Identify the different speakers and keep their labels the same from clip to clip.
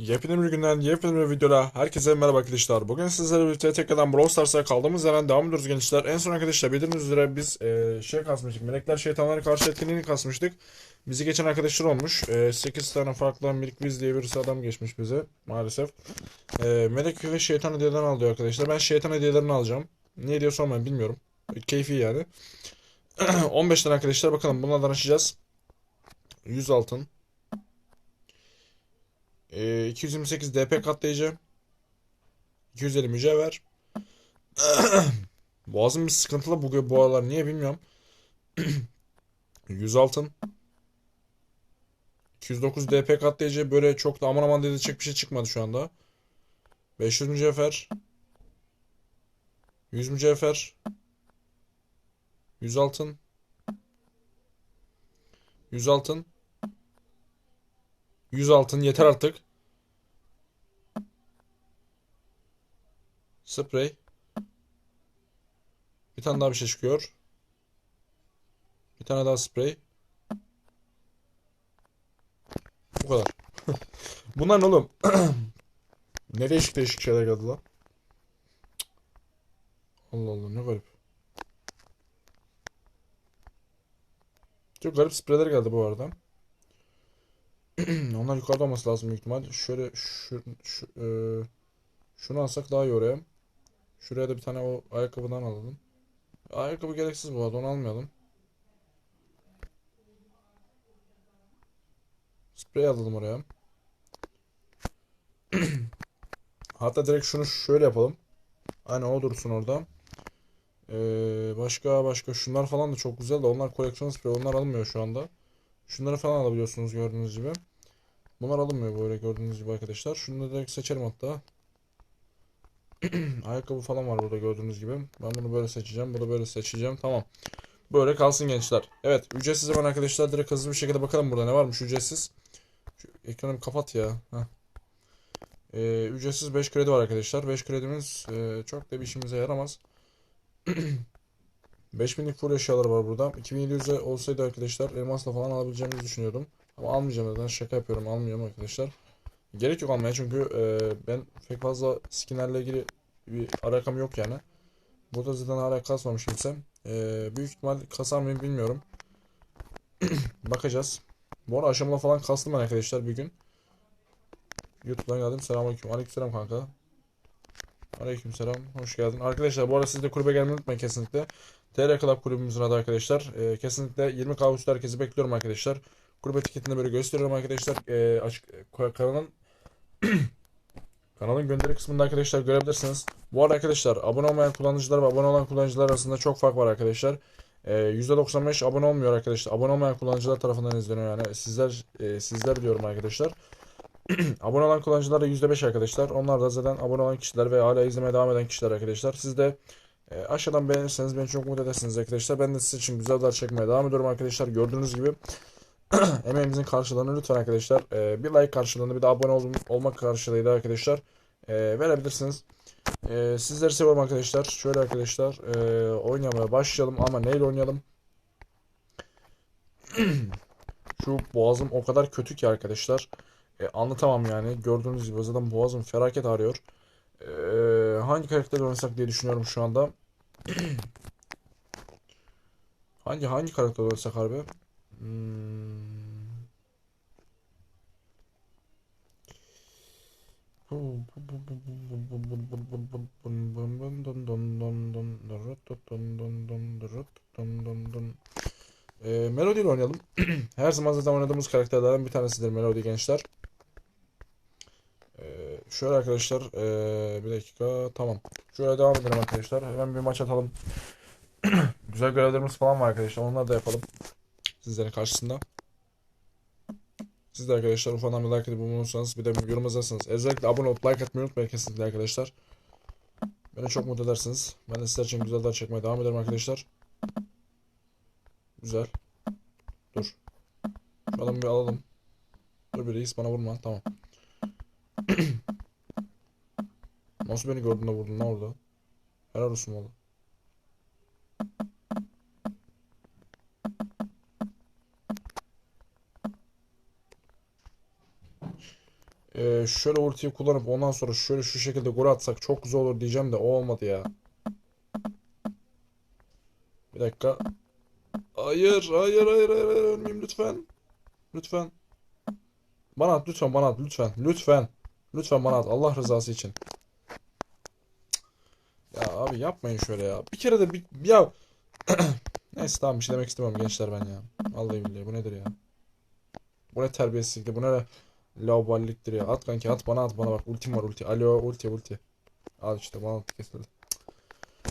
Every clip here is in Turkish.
Speaker 1: Yepyeni bir günden yepyeni bir videoda herkese merhaba arkadaşlar. Bugün sizlerle birlikte tekrardan Brawl Stars'a kaldığımız yerden devam ediyoruz gençler. En son arkadaşlar bildiğiniz üzere biz e, şey kasmıştık. Melekler şeytanlara karşı etkinliğini kasmıştık. Bizi geçen arkadaşlar olmuş. E, 8 tane farklı Milk Wiz diye birisi adam geçmiş bize maalesef. E, Melek ve şeytan hediyelerini alıyor arkadaşlar. Ben şeytan hediyelerini alacağım. Niye diye sormayın bilmiyorum. Keyfi yani. 15 tane arkadaşlar bakalım bunlardan açacağız. 100 altın. Ee, 228 DP katlayıcı. 250 mücevher. Boğazım bir sıkıntılı bu, bu aralar. Niye bilmiyorum. 100 altın. 209 DP katlayıcı. Böyle çok da aman aman dedilecek bir şey çıkmadı şu anda. 500 mücevher. 100 mücevher. 100 altın. 100 altın. 100 altın yeter artık. Sprey. Bir tane daha bir şey çıkıyor. Bir tane daha sprey. Bu kadar. Bunlar ne oğlum? Ne değişik değişik şeyler geldi lan. Allah Allah ne garip. Çok garip spreyler geldi bu arada. Onlar yukarıda olması lazım büyük ihtimal. Şöyle şu, şu e, şunu alsak daha iyi oraya. Şuraya da bir tane o ayakkabıdan alalım. Ayakkabı gereksiz bu arada onu almayalım. Sprey alalım oraya. Hatta direkt şunu şöyle yapalım. Aynen o dursun orada. Ee, başka başka şunlar falan da çok güzel de onlar koleksiyon sprey onlar alınmıyor şu anda. Şunları falan alabiliyorsunuz gördüğünüz gibi. Bunlar alınmıyor böyle gördüğünüz gibi arkadaşlar. Şunu da direkt seçerim hatta. Ayakkabı falan var burada gördüğünüz gibi. Ben bunu böyle seçeceğim. Bunu böyle seçeceğim. Tamam. Böyle kalsın gençler. Evet ücretsiz hemen arkadaşlar direkt hızlı bir şekilde bakalım burada ne varmış ücretsiz. Şu ekranımı kapat ya. Ee, ücretsiz 5 kredi var arkadaşlar. 5 kredimiz e, çok da bir işimize yaramaz. 5000'lik full eşyalar var burada. 2700 olsaydı arkadaşlar elmasla falan alabileceğimizi düşünüyordum. Ama almayacağım neden şaka yapıyorum almıyorum arkadaşlar. Gerek yok almaya çünkü e, ben pek fazla skinlerle ilgili bir alakam yok yani. Burada zaten hala kasmamış kimse. E, büyük ihtimal kasar mıyım bilmiyorum. Bakacağız. Bu arada aşamalı falan kastım ben arkadaşlar bir gün. YouTube'dan geldim. Selamünaleyküm. Aleykümselam kanka. Aleykümselam. Hoş geldin. Arkadaşlar bu arada siz de kulübe gelmeyi unutmayın kesinlikle. TR Club kulübümüzün adı arkadaşlar. E, kesinlikle 20 kahve herkesi bekliyorum arkadaşlar. Kulüp etiketinde böyle gösteriyorum arkadaşlar. E, açık kanalın kanalın gönderi kısmında arkadaşlar görebilirsiniz. Bu arada arkadaşlar abone olmayan kullanıcılar ve abone olan kullanıcılar arasında çok fark var arkadaşlar. E, %95 abone olmuyor arkadaşlar. Abone olmayan kullanıcılar tarafından izleniyor yani. Sizler e, sizler diyorum arkadaşlar. abone olan kullanıcılar da %5 arkadaşlar. Onlar da zaten abone olan kişiler ve hala izlemeye devam eden kişiler arkadaşlar. Siz de e, aşağıdan beğenirseniz beni çok mutlu edersiniz arkadaşlar. Ben de sizin için güzel videolar çekmeye devam ediyorum arkadaşlar. Gördüğünüz gibi emeğimizin karşılığını lütfen arkadaşlar e, bir like karşılığını bir de abone ol, olmak karşılığıyla arkadaşlar e, verebilirsiniz. E, sizleri seviyorum arkadaşlar. Şöyle arkadaşlar e, oynamaya başlayalım ama neyle oynayalım? Şu boğazım o kadar kötü ki arkadaşlar. E, anlatamam yani. Gördüğünüz gibi zaten boğazım felaket ağrıyor. E, hangi karakter oynasak diye düşünüyorum şu anda. hangi hangi karakter oynasak harbi? Hmm. Melody oynayalım. Her zaman zaten oynadığımız karakterlerden bir tanesidir Melody gençler. Ee, şöyle arkadaşlar ee, bir dakika tamam. Şöyle devam edelim arkadaşlar. Hemen bir maç atalım. Güzel görevlerimiz falan var arkadaşlar. Onları da yapalım. Sizlerin karşısında. Siz de arkadaşlar ufadan bir like edip bulunursanız bir de yorum yazarsanız. Özellikle abone olup like atmayı unutmayın kesinlikle arkadaşlar. Beni çok mutlu edersiniz. Ben de sizler için güzeller çekmeye devam ederim arkadaşlar. Güzel. Dur. Şu adamı bir alalım. Dur bir reis bana vurma. Tamam. Nasıl beni gördün de vurdun lan orada? Helal olsun valla. Ee, şöyle ultiyi kullanıp ondan sonra şöyle şu şekilde gol atsak çok güzel olur diyeceğim de o olmadı ya. Bir dakika. Hayır, hayır, hayır, hayır, hayır, ölmeyeyim lütfen. Lütfen. Bana at, lütfen bana at, lütfen, lütfen. Lütfen bana at, Allah rızası için. Ya abi yapmayın şöyle ya. Bir kere de bir, ya. Neyse tamam bir şey demek istemiyorum gençler ben ya. Vallahi billahi bu nedir ya? Bu ne terbiyesizliktir, bu ne laubaliliktir ya. At kanki at bana at bana bak ultim var ulti. Alo ulti ulti. Al işte bağlantı kesildi.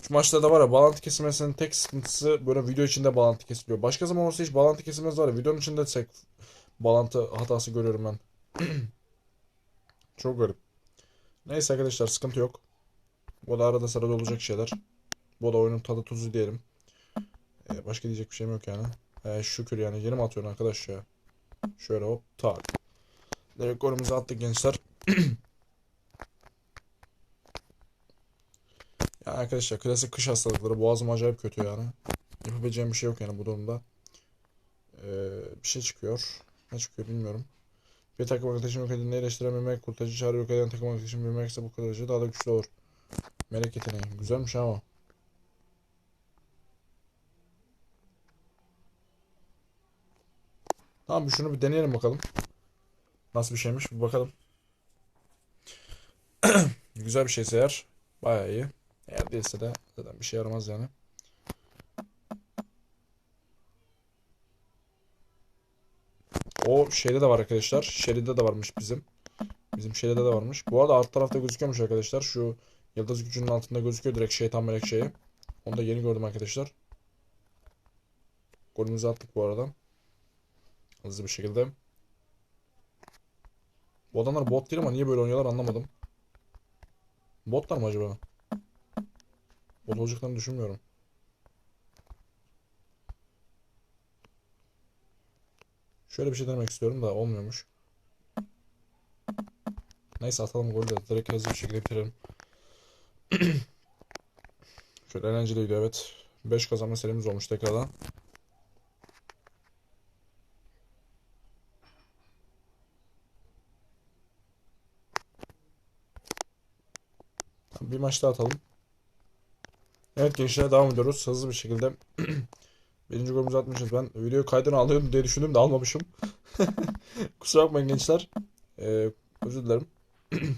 Speaker 1: Şu maçlarda var ya bağlantı kesilmesinin tek sıkıntısı böyle video içinde bağlantı kesiliyor. Başka zaman olsa hiç bağlantı kesilmez var ya videonun içinde tek bağlantı hatası görüyorum ben. Çok garip. Neyse arkadaşlar sıkıntı yok. Bu da arada sırada olacak şeyler. Bu da oyunun tadı tuzu diyelim. Ee, başka diyecek bir şeyim yok yani. Ee, şükür yani yeni mi atıyorsun arkadaş ya? Şöyle hop tak. Direkt golümüzü attık gençler. Arkadaşlar klasik kış hastalıkları boğazım acayip kötü yani. Yapabileceğim bir şey yok yani bu durumda. Ee, bir şey çıkıyor. Ne çıkıyor bilmiyorum. Bir takım arkadaşım yok edildiğinde eleştirememek, kurtarıcı çağrı yok eden takım arkadaşım bilmek ise bu kurtarıcı daha da güçlü olur. Melek yeteneği. Güzelmiş ama. Tamam bir şunu bir deneyelim bakalım. Nasıl bir şeymiş bir bakalım. Güzel bir şeyse eğer bayağı iyi. Eğer değilse de zaten bir şey yaramaz yani. O şeyde de var arkadaşlar. Sherry'de de varmış bizim. Bizim Sherry'de de varmış. Bu arada alt tarafta gözüküyormuş arkadaşlar. Şu yıldız gücünün altında gözüküyor direkt şeytan melek şeyi. Onu da yeni gördüm arkadaşlar. Golümüzü attık bu arada. Hızlı bir şekilde. Bu adamlar bot değil ama niye böyle oynuyorlar anlamadım. Botlar mı acaba? Bot olacaklarını düşünmüyorum. Şöyle bir şey denemek istiyorum da olmuyormuş. Neyse atalım golü de direkt hızlı bir şekilde bitirelim. Şöyle eğlenceli gidiyor evet. 5 kazanma serimiz olmuş tekrardan. Bir maç daha atalım. Evet gençler devam ediyoruz hızlı bir şekilde. Birinci golümüzü atmışız. Ben videoyu kaydını alıyorum diye düşündüm de almamışım. Kusura bakmayın gençler. Ee, özür dilerim.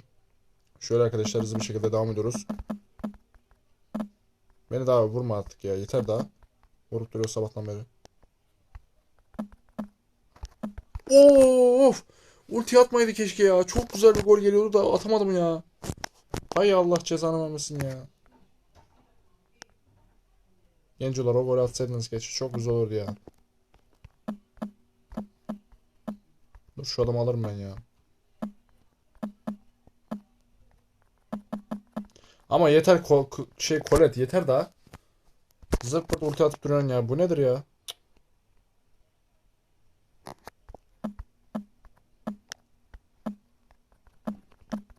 Speaker 1: Şöyle arkadaşlar hızlı bir şekilde devam ediyoruz. Beni daha vurma artık ya. Yeter daha. Vurup duruyor sabahtan beri. Of! Ulti atmaydı keşke ya. Çok güzel bir gol geliyordu da atamadım ya. Hay Allah cezanı vermesin ya. Gencolar o golü atsaydınız geç. Çok güzel olurdu ya. Dur şu adamı alırım ben ya. Ama yeter ko ko- şey Kolet yeter daha. Zırt ulti atıp duruyorsun ya. Bu nedir ya?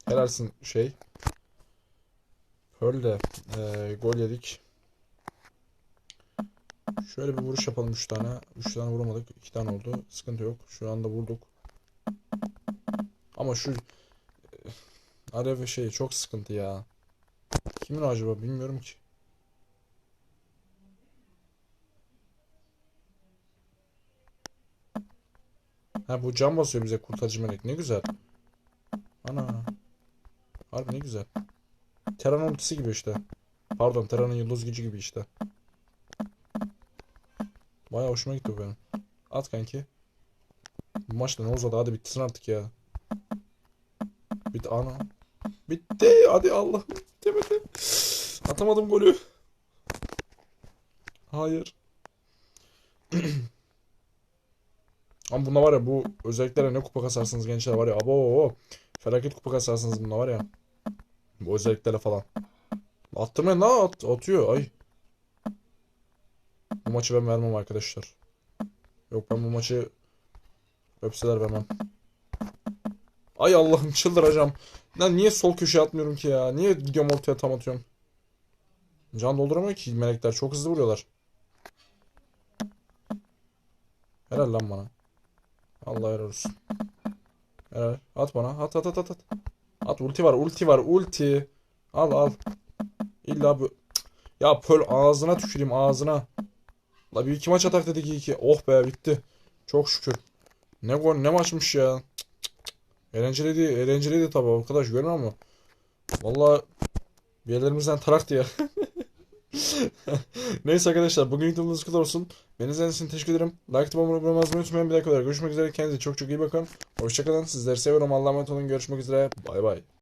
Speaker 1: Helalsin şey. Pearl de gol yedik. Şöyle bir vuruş yapalım 3 tane. 3 tane vuramadık. 2 tane oldu. Sıkıntı yok. Şu anda vurduk. Ama şu Alev şey çok sıkıntı ya. Kimin acaba bilmiyorum ki. Ha bu can basıyor bize kurtarıcı melek. Ne güzel. Ana. Harbi ne güzel. Terran ultisi gibi işte. Pardon Terran'ın yıldız gücü gibi işte. Baya hoşuma gitti bu benim. At kanki. Bu maç da ne uzadı hadi bitsin artık ya. Bitti ana. Bitti hadi Allah. Bitemedi. Atamadım golü. Hayır. Ama bunda var ya bu özelliklere ne kupa kasarsınız gençler var ya. Abo felaket kupa kasarsınız bunda var ya. Bu özelliklere falan. Attırmayın lan at, atıyor ay. Maçı ben vermem arkadaşlar. Yok ben bu maçı öpseler vermem. Ay Allah'ım çıldıracağım. Lan niye sol köşeye atmıyorum ki ya? Niye gidiyorum ortaya tam atıyorum? Can dolduramıyor ki melekler. Çok hızlı vuruyorlar. Helal lan bana. Allah helal olsun. Helal. At bana. At at at at at. At ulti var ulti var ulti. Al al. İlla bu. Ya pöl ağzına tüküreyim ağzına. La bir iki maç atak dedik iyi ki. Oh be bitti. Çok şükür. Ne gol ne maçmış ya. Cık, cık, cık. Eğlenceliydi, eğlenceliydi tabii arkadaş görmüyor musun? Vallahi bir yerlerimizden taraktı ya. Neyse arkadaşlar bugün videomuz bu kadar olsun. Beni izlediğiniz için teşekkür ederim. Like atıp abone olmayı unutmayın. Bir dakika kadar görüşmek üzere. Kendinize çok çok iyi bakın. Hoşçakalın. Sizleri seviyorum. Allah'a emanet olun. Görüşmek üzere. Bay bay.